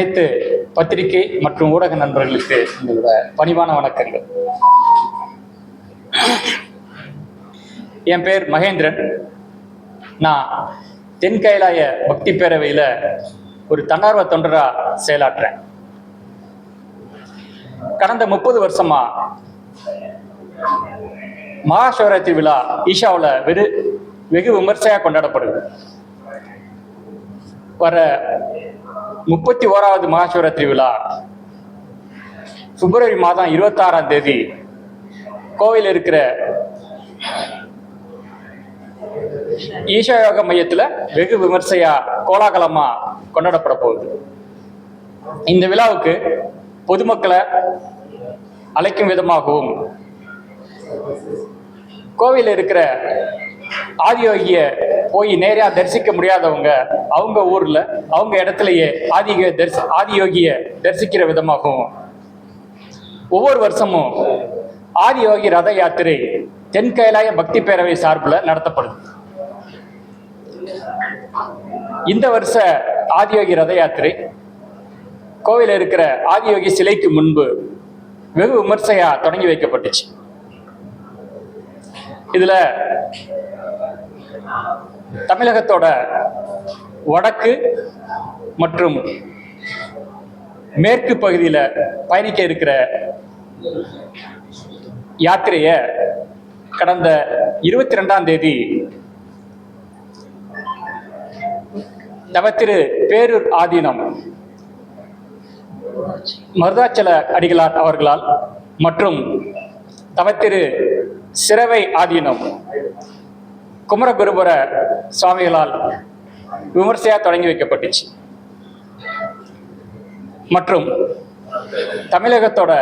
அனைத்து பத்திரிகை மற்றும் ஊடக நண்பர்களுக்கு எங்களோட பணிவான வணக்கங்கள். என் பேர் மகேந்திரன். நான் தென் கைலாய பக்தி பேரவையில் ஒரு தன்னார்வ தொண்டரா செயலாற்றுறேன் கடந்த முப்பது வருஷமா மகாசிவராத்திரி விழா ஈஷாவில் வெறு வெகு விமர்சையாக கொண்டாடப்படுது. வர முப்பத்தி ஓராவது மகாசிவராத்திரி விழா பிப்ரவரி மாதம் இருபத்தாறாம் தேதி கோவில் இருக்கிற ஈஷா மையத்துல மையத்தில் வெகு விமர்சையா கோலாகலமா கொண்டாடப்பட போகுது. இந்த விழாவுக்கு பொதுமக்களை அழைக்கும் விதமாகவும் கோவில் இருக்கிற ஆதியோகிய போய் நேராக தரிசிக்க முடியாதவங்க அவங்க ஊர்ல அவங்க இடத்துலயே ஆதிக தரிசி ஆதியோகிய தரிசிக்கிற விதமாகவும். ஒவ்வொரு வருஷமும் ஆதியோகி ரத யாத்திரை தென் கைலாய பக்தி பேரவை சார்பில் நடத்தப்படுது. இந்த வருஷ ஆதியோகி ரத யாத்திரை கோவில இருக்கிற ஆதியோகி சிலைக்கு முன்பு வெகு விமர்சையா தொடங்கி வைக்கப்பட்டுச்சு. இதுல தமிழகத்தோட வடக்கு மற்றும் மேற்கு பகுதியில் பயணிக்க இருக்கிற யாத்திரையை கடந்த இருபத்தி ரெண்டாம் தேதி தவத்திரு பேரூர் ஆதீனம் மருதாச்சல அடிகளார் அவர்களால் மற்றும் தவத்திரு சிறவை ஆதீனம் குமரகுருபுர சுவாமிகளால் விமர்சையாக தொடங்கி வைக்கப்பட்டுச்சு. மற்றும் தமிழகத்தோட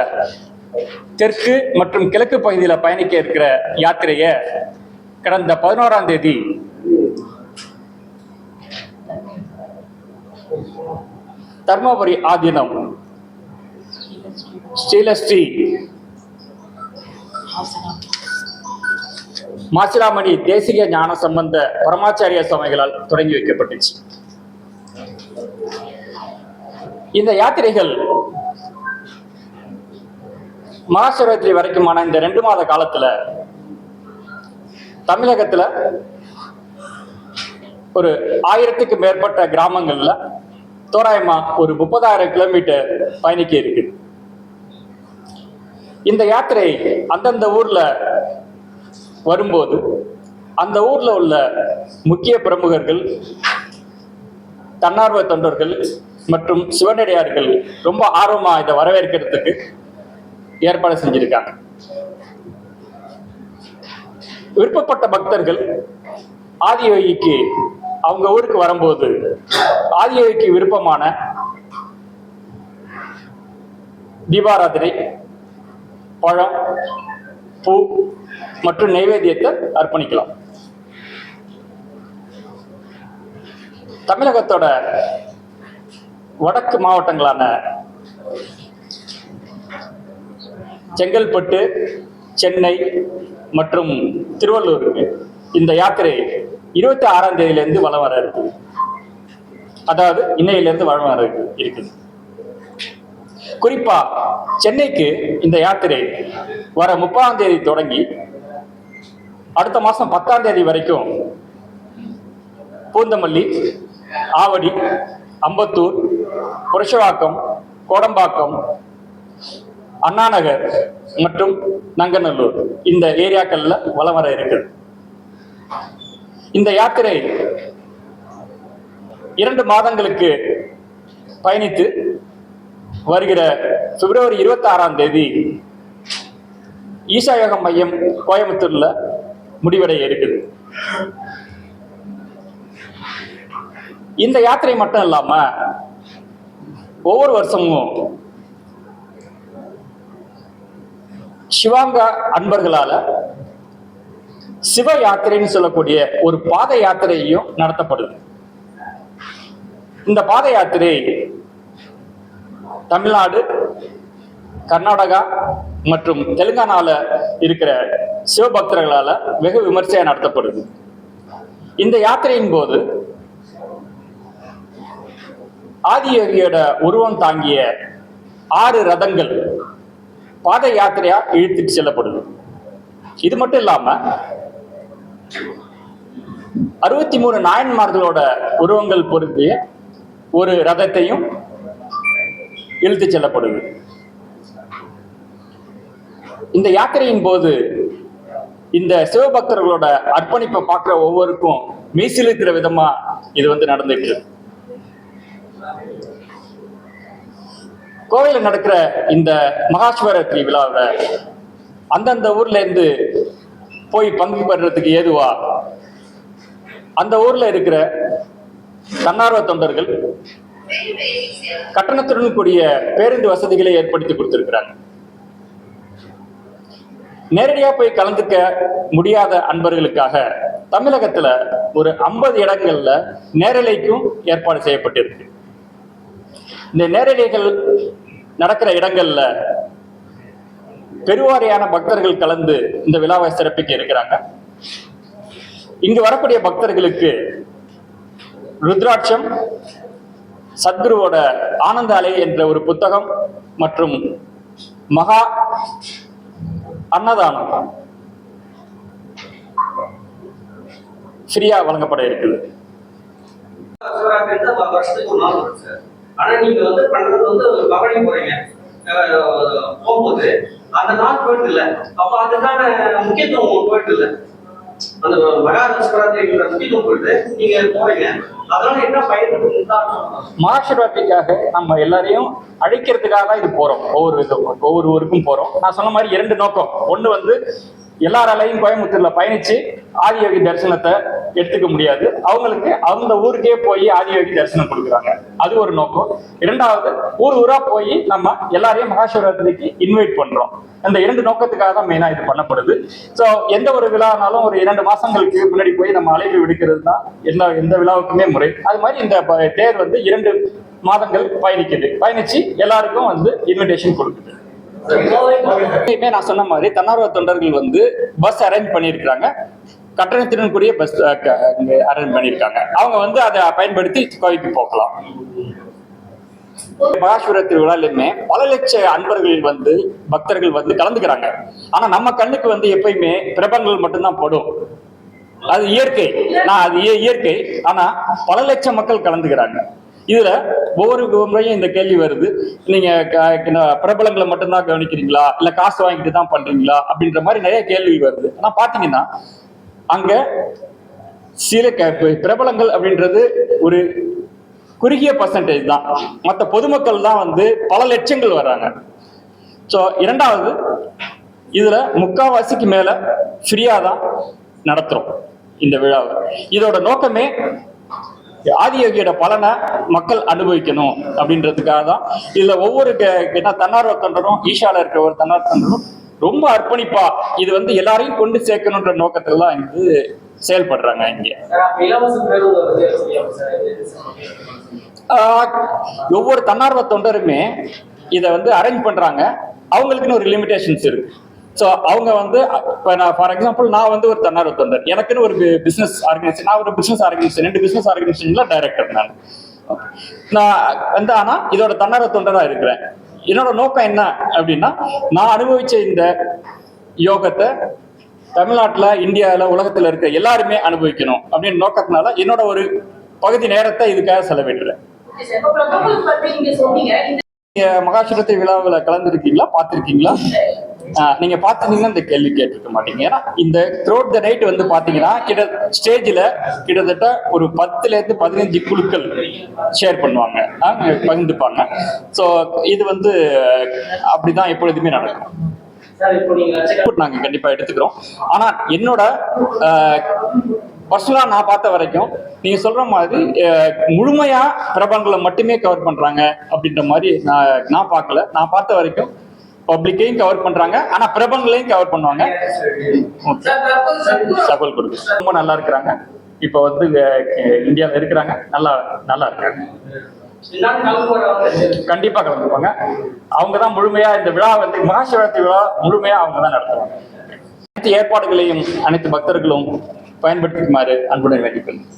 தெற்கு மற்றும் கிழக்கு பகுதியில் பயணிக்க இருக்கிற யாத்திரையை கடந்த பதினோராம் தேதி தர்மபுரி ஆதீனம் ஸ்ரீலஸ்ரீ மாசிலாமணி தேசிக ஞான சம்பந்த பரமாச்சாரிய சுவாமிகளால் தொடங்கி வைக்கப்பட்டுச்சு. இந்த யாத்திரைகள் மகாசிவராத்திரி வரைக்குமான இந்த ரெண்டு மாத காலத்துல தமிழகத்துல ஒரு ஆயிரத்துக்கு மேற்பட்ட கிராமங்கள்ல தோராயமா ஒரு முப்பதாயிரம் கிலோமீட்டர் பயணிக்க இருக்கு இந்த யாத்திரை அந்தந்த ஊர்ல வரும்போது அந்த ஊர்ல உள்ள முக்கிய பிரமுகர்கள் தன்னார்வ தொண்டர்கள் மற்றும் சிவனடியார்கள் ரொம்ப ஆர்வமா இதை வரவேற்கிறதுக்கு ஏற்பாடு செஞ்சிருக்காங்க. விருப்பப்பட்ட பக்தர்கள் ஆதியோகிக்கு அவங்க ஊருக்கு வரும்போது ஆதியோகிக்கு விருப்பமான தீபாராதனை பழம் பூ மற்றும் நைவேத்தியத்தை அர்ப்பணிக்கலாம். தமிழகத்தோட வடக்கு மாவட்டங்களான செங்கல்பட்டு சென்னை மற்றும் திருவள்ளூருக்கு இந்த யாத்திரை இருபத்தி ஆறாம் தேதியிலேருந்து வளம் வர இருக்குது அதாவது இன்னையிலேருந்து வளம் வர இருக்குது குறிப்பா சென்னைக்கு இந்த யாத்திரை வர முப்பதாம் தேதி தொடங்கி அடுத்த மாசம் பத்தாம் தேதி வரைக்கும் பூந்தமல்லி ஆவடி அம்பத்தூர் புரஷவாக்கம் கோடம்பாக்கம் அண்ணாநகர் மற்றும் நங்கநல்லூர் இந்த ஏரியாக்கள்ல வலம் வர இருக்குது இந்த யாத்திரை இரண்டு மாதங்களுக்கு பயணித்து வருகிற பிப்ரவரி இருபத்தி ஆறாம் தேதி ஈசா யோக மையம் கோயம்புத்தூர்ல முடிவடைய இருக்குது. இந்த யாத்திரை மட்டும் இல்லாம ஒவ்வொரு வருஷமும் சிவாங்கா அன்பர்களால சிவ யாத்திரைன்னு சொல்லக்கூடிய ஒரு பாத யாத்திரையும் நடத்தப்படுது. இந்த பாத யாத்திரை தமிழ்நாடு கர்நாடகா மற்றும் தெலுங்கானால இருக்கிற சிவபக்தர்களால வெகு விமர்சையா நடத்தப்படுது. இந்த யாத்திரையின் போது ஆதியோகியோட உருவம் தாங்கிய ஆறு ரதங்கள் பாத யாத்திரையா இழுத்துட்டு செல்லப்படுது. இது மட்டும் இல்லாம அறுபத்தி மூணு நாயன்மார்களோட உருவங்கள் பொருந்திய ஒரு ரதத்தையும் இழுத்து செல்லப்படுது. இந்த யாத்திரையின் போது இந்த சிவபக்தர்களோட அர்ப்பணிப்பை பார்க்குற ஒவ்வொருக்கும் மீசிலிருக்கிற விதமா இது வந்து நடந்துட்டு கோவையில் கோவிலில் நடக்கிற இந்த மகாஸ்வரத்ரி விழாவை அந்தந்த ஊர்ல இருந்து போய் பங்கு பெறதுக்கு ஏதுவா? அந்த ஊர்ல இருக்கிற தன்னார்வ தொண்டர்கள் கட்டணத்துடன் கூடிய பேருந்து வசதிகளை ஏற்படுத்தி கொடுத்திருக்கிறாங்க நேரடியா போய் கலந்துக்க முடியாத அன்பர்களுக்காக தமிழகத்துல ஒரு ஐம்பது இடங்கள்ல நேரலைக்கும் ஏற்பாடு செய்யப்பட்டிருக்கு. இந்த நேரலைகள் நடக்கிற இடங்கள்ல பெருவாரியான பக்தர்கள் கலந்து இந்த விழாவை சிறப்பிக்க இருக்கிறாங்க. இங்கு வரக்கூடிய பக்தர்களுக்கு ருத்ராட்சம் சத்குருவோட ஆனந்த அலை என்ற ஒரு புத்தகம் மற்றும் மகா அன்னதானம் ஃப்ரீயா வழங்கப்பட இருக்குது. ஆனா நீங்க வந்து பண்றது வந்து போறீங்க போகும்போது அந்த நாள் போயிட்டு இல்ல. அப்ப அதுக்கான முக்கியத்துவம் போயிட்டு இல்ல. அந்த மகாராஜ நீங்க போறீங்க. அதனால என்ன மகாசிவராத்திரிக்காக நம்ம எல்லாரையும் அழைக்கிறதுக்காக தான் இது போறோம். ஒவ்வொரு விதம் ஒவ்வொரு ஊருக்கும் போறோம். நான் சொன்ன மாதிரி இரண்டு நோக்கம். ஒண்ணு வந்து எல்லாராலையும் கோயம்புத்தூர்ல பயணிச்சு ஆதியோகி தரிசனத்தை எடுத்துக்க முடியாது. அவங்களுக்கு அந்த ஊருக்கே போய் ஆதியோகி தரிசனம் கொடுக்குறாங்க. அது ஒரு நோக்கம். இரண்டாவது ஊர் ஊரா போய் நம்ம எல்லாரையும் மகாசிவராத்திரிக்கு இன்வைட் பண்றோம். அந்த இரண்டு நோக்கத்துக்காக தான் மெயினா இது பண்ணப்படுது. ஸோ எந்த ஒரு விழானாலும் ஒரு இரண்டு மாசங்களுக்கு முன்னாடி போய் நம்ம அழைப்பு விடுக்கிறது தான் எல்லா எந்த விழாவுக்குமே முறை. அது மாதிரி இந்த தேர் வந்து இரண்டு மாதங்கள் பயணிக்குது. பயணிச்சு எல்லாருக்கும் வந்து இன்விடேஷன் கொடுக்குது. நான் சொன்ன மாதிரி தன்னார்வ தொண்டர்கள் வந்து பஸ் அரேஞ்ச் பண்ணியிருக்கிறாங்க. கட்டணத்துடன் கூடிய பஸ் அரேஞ்ச் பண்ணியிருக்காங்க. அவங்க வந்து அதை பயன்படுத்தி கோவைக்கு போகலாம். மகாசிவராத்திரி விழாலுமே பல லட்ச அன்பர்கள் வந்து பக்தர்கள் வந்து கலந்துக்கிறாங்க. ஆனா நம்ம கண்ணுக்கு வந்து எப்பயுமே பிரபங்கள் மட்டும்தான் படும். அது இயற்கை. நான் அது இயற்கை. ஆனா பல லட்சம் மக்கள் கலந்துக்கிறாங்க. இதுல ஒவ்வொரு முறையும் இந்த கேள்வி வருது. நீங்க க- பிரபலங்களை மட்டும்தான் கவனிக்கிறீங்களா? இல்ல காசு வாங்கிட்டு தான் பண்றீங்களா? அப்படின்ற மாதிரி நிறைய கேள்வி வருது. ஆனா பாத்தீங்கன்னா அங்க சில பிரபலங்கள் அப்படின்றது ஒரு குறுகிய பர்சன்டேஜ் தான். மற்ற பொதுமக்கள் தான் வந்து பல லட்சங்கள் வர்றாங்க. ஸோ இரண்டாவது இதுல முக்காவாசிக்கு மேல ஃப்ரீயா தான் நடத்துறோம் இந்த விழாவை. இதோட நோக்கமே ஆதியோகியோட பலனை மக்கள் அனுபவிக்கணும் அப்படின்றதுக்காக தான். இதுல ஒவ்வொரு தன்னார்வ தொண்டரும் ஈஷால இருக்கிற ஒரு தன்னார்வ தொண்டரும் ரொம்ப அர்ப்பணிப்பா. இது வந்து எல்லாரையும் கொண்டு சேர்க்கணுன்ற நோக்கத்துல தான் இது செயல்படுறாங்க இங்க ஒவ்வொரு தன்னார்வ தொண்டருமே இதை வந்து அரேஞ்ச் பண்றாங்க. அவங்களுக்குன்னு ஒரு லிமிடேஷன்ஸ் இருக்கு. ஸோ அவங்க வந்து இப்போ நான் ஃபார் எக்ஸாம்பிள் நான் வந்து ஒரு தன்னார்வ தொண்டர். எனக்குன்னு ஒரு பிசினஸ் ஆர்கனைசேஷன் நான் ஒரு பிசினஸ் ஆர்கனைசேஷன் ரெண்டு பிசினஸ் ஆர்கனைசேஷன்ல டைரக்டர் நான். நான் வந்து ஆனா இதோட தன்னார்வ தொண்டரா இருக்கிறேன். என்னோட நோக்கம் என்ன அப்படின்னா நான் அனுபவிச்ச இந்த யோகத்தை தமிழ்நாட்டில் இந்தியாவில் உலகத்தில் இருக்க எல்லாருமே அனுபவிக்கணும் அப்படின்னு நோக்கத்தினால என்னோட ஒரு பகுதி நேரத்தை இதுக்காக செலவிடுறேன். மகாசிவத்தை விழாவில் கலந்துருக்கீங்களா? பார்த்துருக்கீங்களா? நீங்க பாத்தீங்கன்னா இந்த கேள்வி கேட்டிருக்க மாட்டீங்க. ஏன்னா இந்த த்ரோட் த நைட் வந்து பாத்தீங்கன்னா கிட்ட ஸ்டேஜில் கிட்டத்தட்ட ஒரு பத்துல இருந்து பதினஞ்சு குழுக்கள் ஷேர் பண்ணுவாங்க. பகிர்ந்துப்பாங்க. ஸோ இது வந்து அப்படிதான் எப்பொழுதுமே நடக்கும். நாங்க கண்டிப்பா எடுத்துக்கிறோம். ஆனா என்னோட பர்சனலா நான் பார்த்த வரைக்கும் நீங்க சொல்ற மாதிரி முழுமையாக முழுமையா பிரபலங்களை மட்டுமே கவர் பண்றாங்க அப்படின்ற மாதிரி நான் நான் பார்க்கல. நான் பார்த்த வரைக்கும் பப்ளிக்கையும் கவர் பண்றாங்க. ஆனா பிரபலங்களையும் கவர் பண்ணுவாங்க. Okay. தகவல் கொடுக்கு ரொம்ப நல்லா இருக்கிறாங்க. இப்போ வந்து இந்தியாவில் இருக்கிறாங்க. நல்லா நல்லா இருக்காங்க. கண்டிப்பா கலந்துப்பாங்க. அவங்க தான் முழுமையா இந்த விழா வந்து மகாசிவராத்திரி விழா முழுமையா அவங்க தான் நடத்துவாங்க. அனைத்து ஏற்பாடுகளையும் அனைத்து பக்தர்களும் பயன்படுத்திக்குமாறு அன்புடன் வேண்டிக்கொள்கிறேன்.